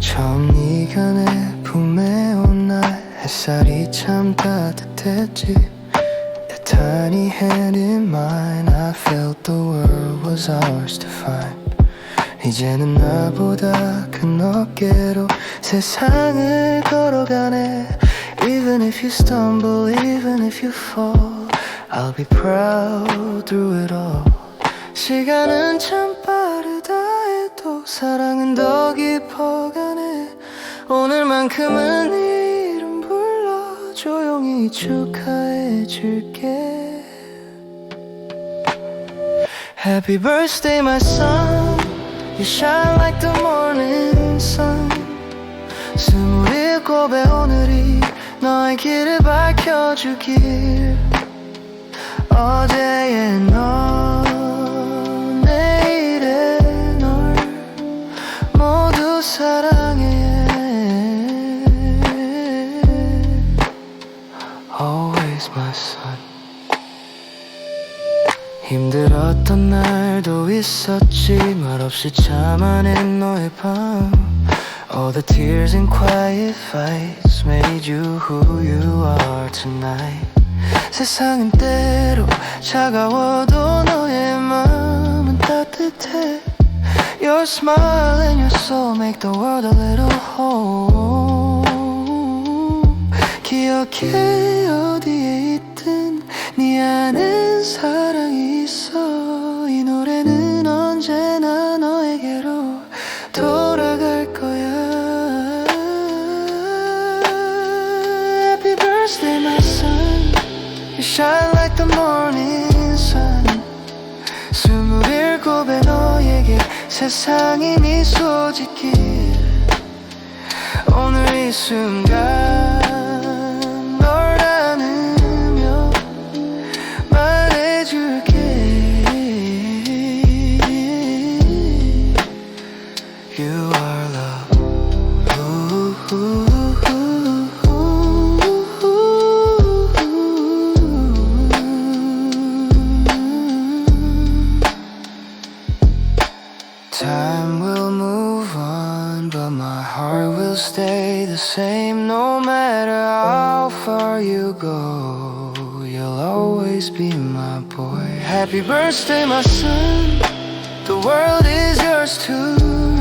처음 네가 내 품에 온 날 햇살이 참 따뜻했지 That tiny hand in mine I felt the world was ours to find 이제는 나보다 큰 어깨로 세상을 걸어가네 Even if you stumble, even if you fall I'll be proud through it all 시간은 참 빠르다 해도 사랑은 더 깊어가네 오늘만큼은 네 이름 불러 조용히 축하해 줄게 Happy birthday my son You shine like the morning sun 스물일곱의 오늘이 너의 길을 밝혀주길 어제의 너 내일의 널 모두 사랑해 Always my son 힘들었던 날도 있었지 말없이 참아낸 너의 밤 All the tears and quiet fights made you who you are tonight 세상은 때로 차가워도 너의 마음은 따뜻해 Your smile and your soul make the world a little home 기억해 어디에 있든 네 안엔 사 shine like the morning sun 스물일곱의 너에게 세상이 미소 짓길 오늘 이 순간 널 안으며 말해줄게 You are love Time will move on, but my heart will stay the same no matter how far you go. You'll always be my boy. Happy birthday, my son. The world is yours to